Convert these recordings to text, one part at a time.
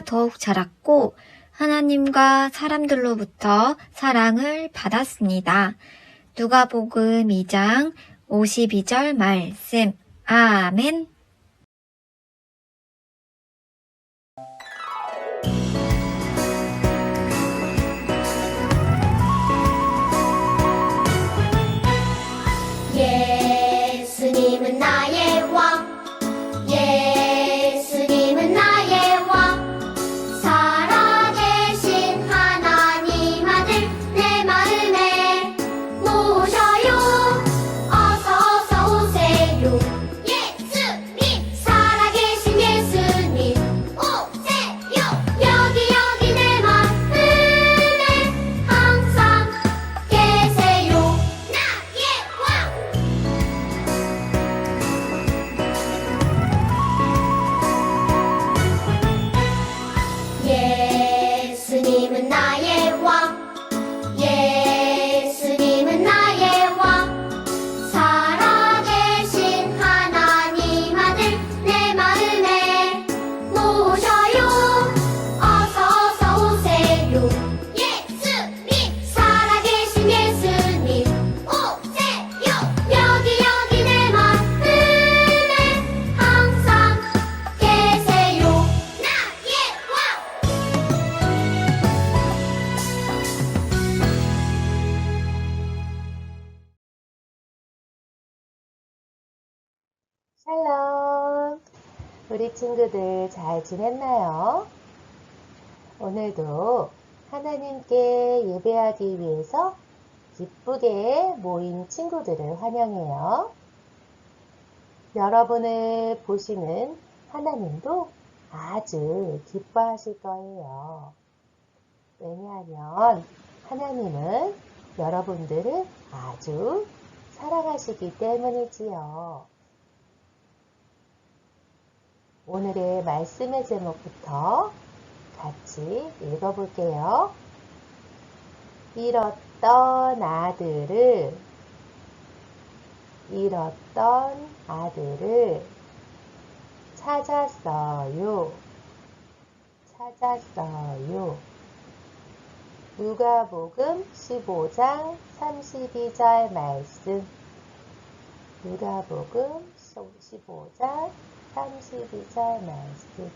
더욱 자랐고 하나님과 사람들로부터 사랑을 받았습니다. 누가복음 2장 52절 말씀. 아멘. 샬롬! 우리 친구들 잘 지냈나요? 오늘도 하나님께 예배하기 위해서 기쁘게 모인 친구들을 환영해요. 여러분을 보시는 하나님도 아주 기뻐하실 거예요. 왜냐하면 하나님은 여러분들을 아주 사랑하시기 때문이지요. 오늘의 말씀의 제목부터 같이 읽어볼게요. 잃었던 아들을, 잃었던 아들을 찾았어요. 찾았어요. 누가복음 15장 32절 말씀. 누가복음 15장 32절 말씀.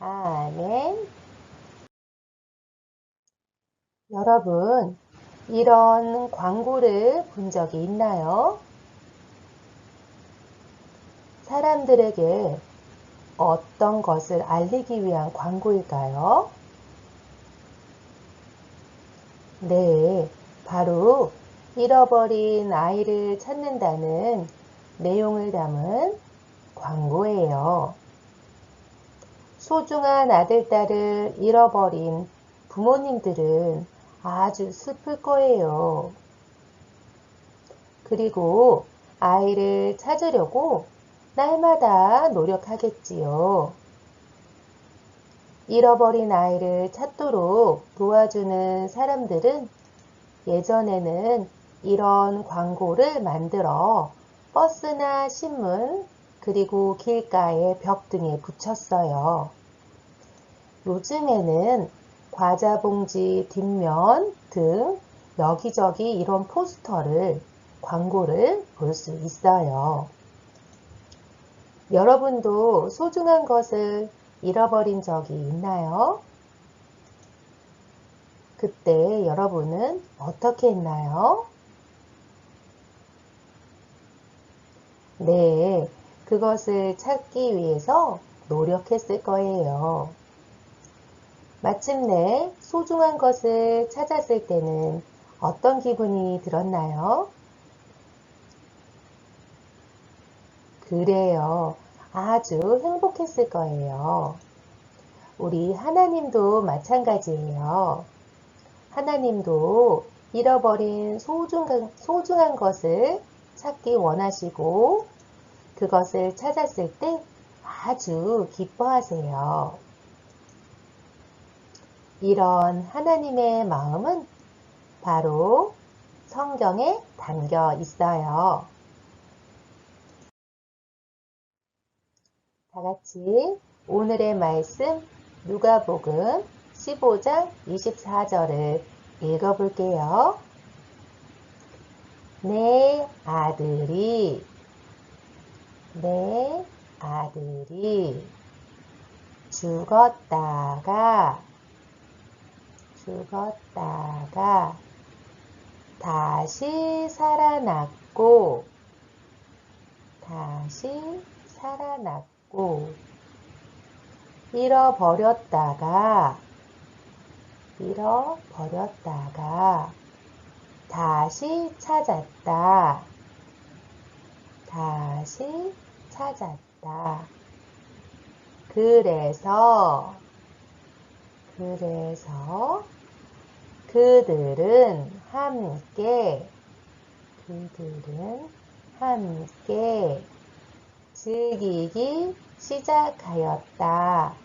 아멘. 여러분, 이런 광고를 본 적이 있나요? 사람들에게 어떤 것을 알리기 위한 광고일까요? 네, 바로 잃어버린 아이를 찾는다는 내용을 담은 광고예요. 소중한 아들, 딸을 잃어버린 부모님들은 아주 슬플 거예요. 그리고 아이를 찾으려고 날마다 노력하겠지요. 잃어버린 아이를 찾도록 도와주는 사람들은 예전에는 이런 광고를 만들어 버스나 신문, 그리고 길가의 벽 등에 붙였어요. 요즘에는 과자 봉지 뒷면 등 여기저기 이런 포스터를, 광고를 볼 수 있어요. 여러분도 소중한 것을 잃어버린 적이 있나요? 그때 여러분은 어떻게 했나요? 네, 그것을 찾기 위해서 노력했을 거예요. 마침내 소중한 것을 찾았을 때는 어떤 기분이 들었나요? 그래요. 아주 행복했을 거예요. 우리 하나님도 마찬가지예요. 하나님도 잃어버린 소중한, 소중한 것을 찾기 원하시고 그것을 찾았을 때 아주 기뻐하세요. 이런 하나님의 마음은 바로 성경에 담겨 있어요. 다 같이 오늘의 말씀 누가복음 15장 24절을 읽어볼게요. 내 아들이 내 아들이 죽었다가 죽었다가 다시 살아났고 다시 살아났고 잃어버렸다가 잃어버렸다가 다시 찾았다. 다시 찾았다. 그래서, 그래서 그들은 함께, 그들은 함께 즐기기 시작하였다.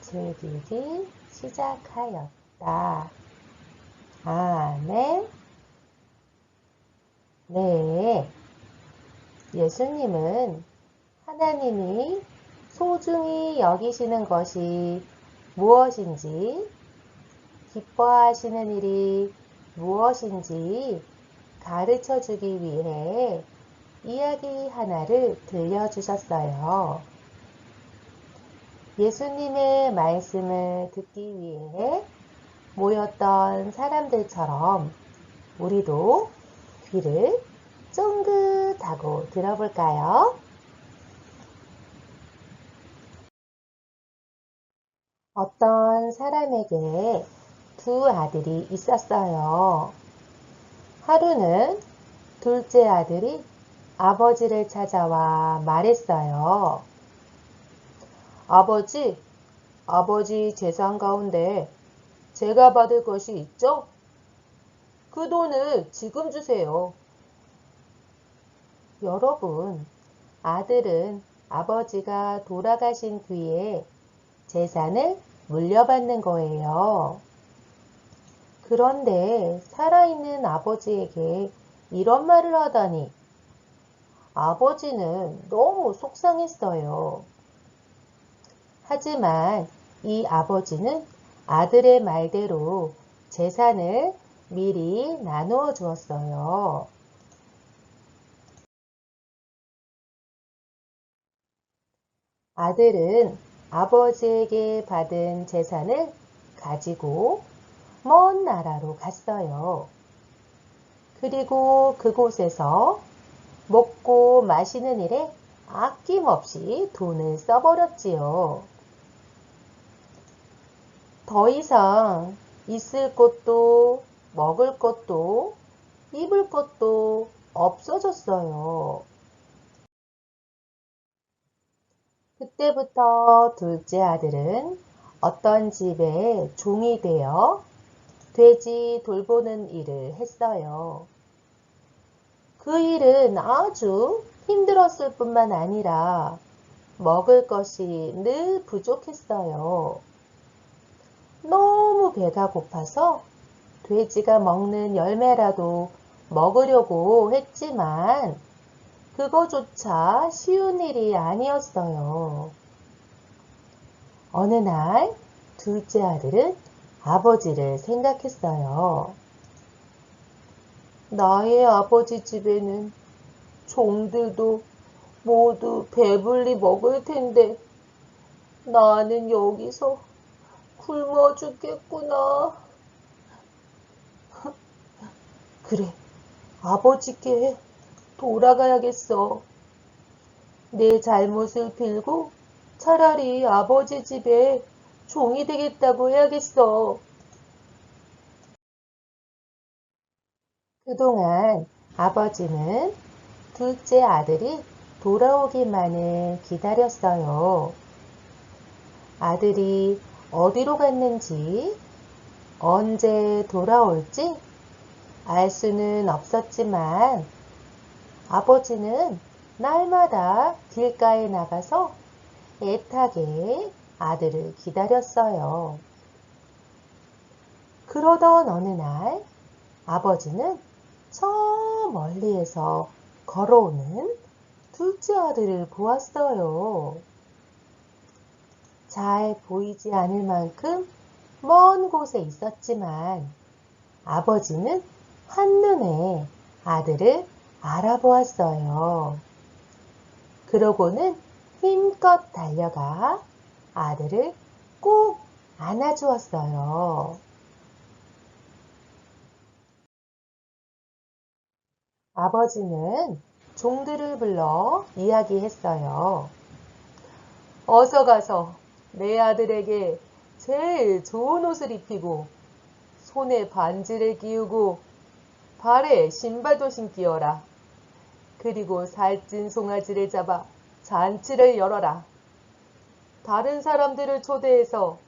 즐기기 시작하였다. 아멘. 네. 예수님은 하나님이 소중히 여기시는 것이 무엇인지, 기뻐하시는 일이 무엇인지 가르쳐 주기 위해 이야기 하나를 들려주셨어요. 예수님의 말씀을 듣기 위해 모였던 사람들처럼 우리도 귀를 쫑긋하고 들어볼까요? 어떤 사람에게 두 아들이 있었어요. 하루는 둘째 아들이 아버지를 찾아와 말했어요. 아버지, 아버지 재산 가운데 제가 받을 것이 있죠? 그 돈을 지금 주세요. 여러분, 아들은 아버지가 돌아가신 뒤에 재산을 물려받는 거예요. 그런데 살아있는 아버지에게 이런 말을 하다니 아버지는 너무 속상했어요. 하지만 이 아버지는 아들의 말대로 재산을 미리 나누어 주었어요. 아들은 아버지에게 받은 재산을 가지고 먼 나라로 갔어요. 그리고 그곳에서 먹고 마시는 일에 아낌없이 돈을 써버렸지요. 더 이상 있을 것도 먹을 것도 입을 것도 없어졌어요. 그때부터 둘째 아들은 어떤 집에 종이 되어 돼지 돌보는 일을 했어요. 그 일은 아주 힘들었을 뿐만 아니라 먹을 것이 늘 부족했어요. 너무 배가 고파서 돼지가 먹는 열매라도 먹으려고 했지만 그거조차 쉬운 일이 아니었어요. 어느 날 둘째 아들은 아버지를 생각했어요. 나의 아버지 집에는 종들도 모두 배불리 먹을 텐데 나는 여기서 굶어 죽겠구나. 그래, 아버지께 돌아가야겠어. 내 잘못을 빌고 차라리 아버지 집에 종이 되겠다고 해야겠어. 그동안 아버지는 둘째 아들이 돌아오기만을 기다렸어요. 아들이 어디로 갔는지, 언제 돌아올지 알 수는 없었지만 아버지는 날마다 길가에 나가서 애타게 아들을 기다렸어요. 그러던 어느 날 아버지는 저 멀리에서 걸어오는 둘째 아들을 보았어요. 잘 보이지 않을 만큼 먼 곳에 있었지만 아버지는 한눈에 아들을 알아보았어요. 그러고는 힘껏 달려가 아들을 꼭 안아주었어요. 아버지는 종들을 불러 이야기했어요. 어서 가서 내 아들에게 제일 좋은 옷을 입히고 손에 반지를 끼우고 발에 신발도 신기어라. 그리고 살찐 송아지를 잡아 잔치를 열어라. 다른 사람들을 초대해서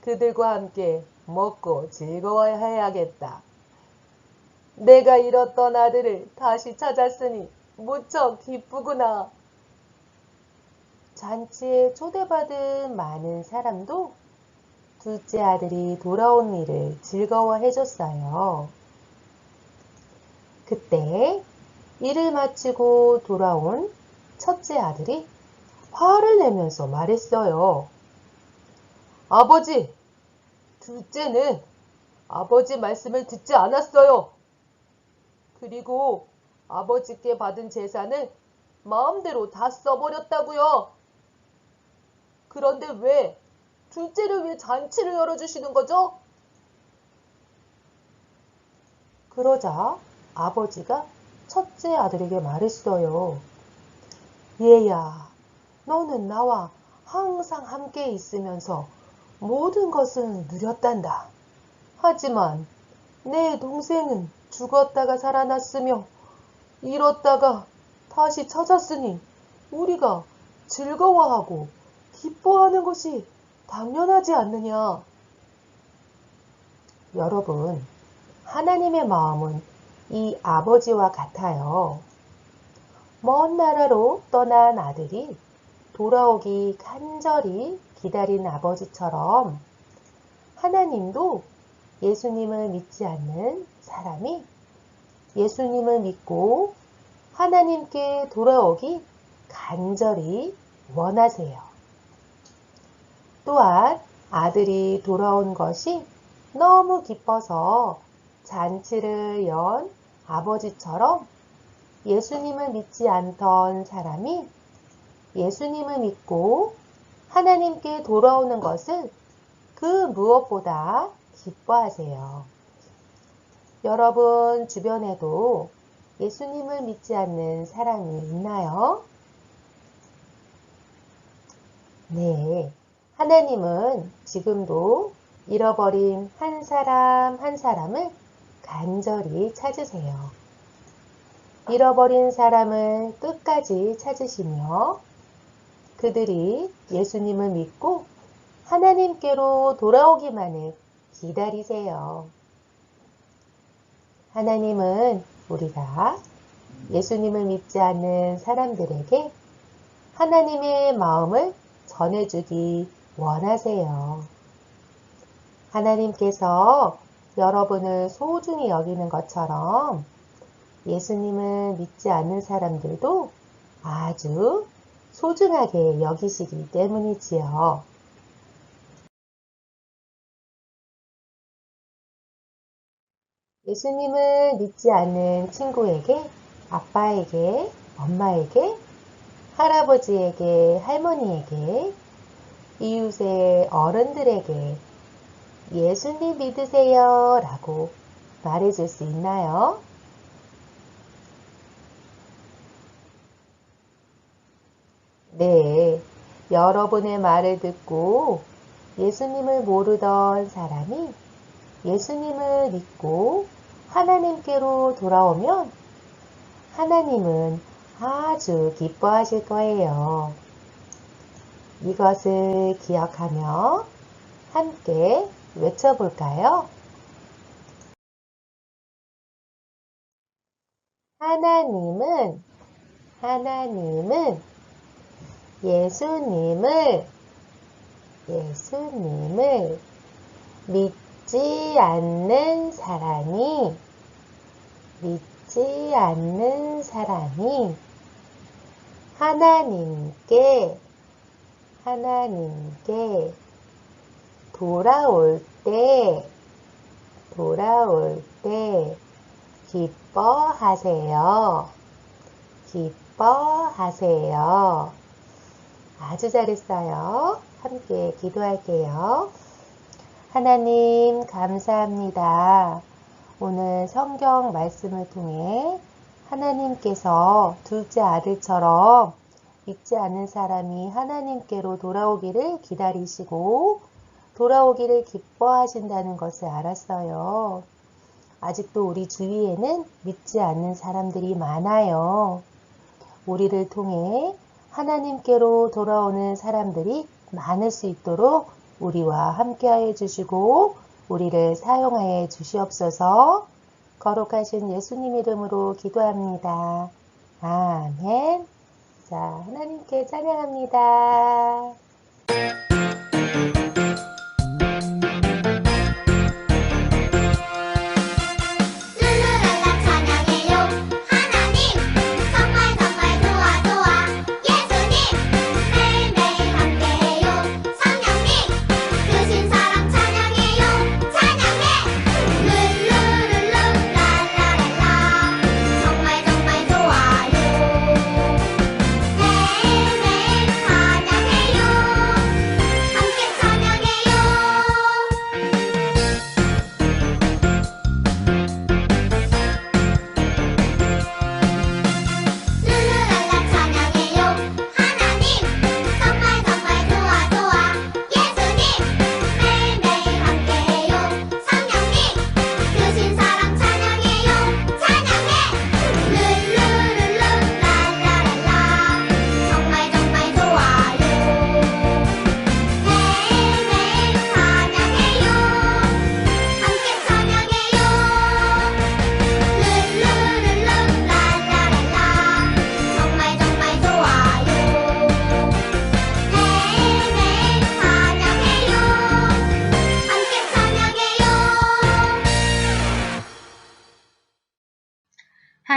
그들과 함께 먹고 즐거워해야겠다. 내가 잃었던 아들을 다시 찾았으니 무척 기쁘구나. 잔치에 초대받은 많은 사람도 둘째 아들이 돌아온 일을 즐거워해줬어요. 그때 일을 마치고 돌아온 첫째 아들이 화를 내면서 말했어요. 아버지, 둘째는 아버지 말씀을 듣지 않았어요. 그리고 아버지께 받은 재산을 마음대로 다 써버렸다고요. 그런데 왜 둘째를 위해 잔치를 열어주시는 거죠? 그러자 아버지가 첫째 아들에게 말했어요. 얘야, 너는 나와 항상 함께 있으면서 모든 것을 누렸단다. 하지만 내 동생은 죽었다가 살아났으며 잃었다가 다시 찾았으니 우리가 즐거워하고 기뻐하는 것이 당연하지 않느냐. 여러분, 하나님의 마음은 이 아버지와 같아요. 먼 나라로 떠난 아들이 돌아오기 간절히 기다린 아버지처럼 하나님도 예수님을 믿지 않는 사람이 예수님을 믿고 하나님께 돌아오기 간절히 원하세요. 또한 아들이 돌아온 것이 너무 기뻐서 잔치를 연 아버지처럼 예수님을 믿지 않던 사람이 예수님을 믿고 하나님께 돌아오는 것을 그 무엇보다 기뻐하세요. 여러분 주변에도 예수님을 믿지 않는 사람이 있나요? 네. 하나님은 지금도 잃어버린 한 사람 한 사람을 간절히 찾으세요. 잃어버린 사람을 끝까지 찾으시며 그들이 예수님을 믿고 하나님께로 돌아오기만을 기다리세요. 하나님은 우리가 예수님을 믿지 않는 사람들에게 하나님의 마음을 전해주기 원하세요. 하나님께서 여러분을 소중히 여기는 것처럼 예수님을 믿지 않는 사람들도 아주 소중하게 여기시기 때문이지요. 예수님을 믿지 않는 친구에게, 아빠에게, 엄마에게, 할아버지에게, 할머니에게, 이웃의 어른들에게 예수님 믿으세요 라고 말해줄 수 있나요? 네, 여러분의 말을 듣고 예수님을 모르던 사람이 예수님을 믿고 하나님께로 돌아오면 하나님은 아주 기뻐하실 거예요. 이것을 기억하며 함께 외쳐볼까요? 하나님은, 하나님은 예수님을, 예수님을 믿지 않는 사람이, 믿지 않는 사람이 하나님께, 하나님께 돌아올 때, 돌아올 때 기뻐하세요. 기뻐하세요. 아주 잘했어요. 함께 기도할게요. 하나님, 감사합니다. 오늘 성경 말씀을 통해 하나님께서 둘째 아들처럼 믿지 않는 사람이 하나님께로 돌아오기를 기다리시고 돌아오기를 기뻐하신다는 것을 알았어요. 아직도 우리 주위에는 믿지 않는 사람들이 많아요. 우리를 통해 하나님께로 돌아오는 사람들이 많을 수 있도록 우리와 함께하여 주시고 우리를 사용하여 주시옵소서 거룩하신 예수님 이름으로 기도합니다. 아멘. 자, 하나님께 찬양합니다.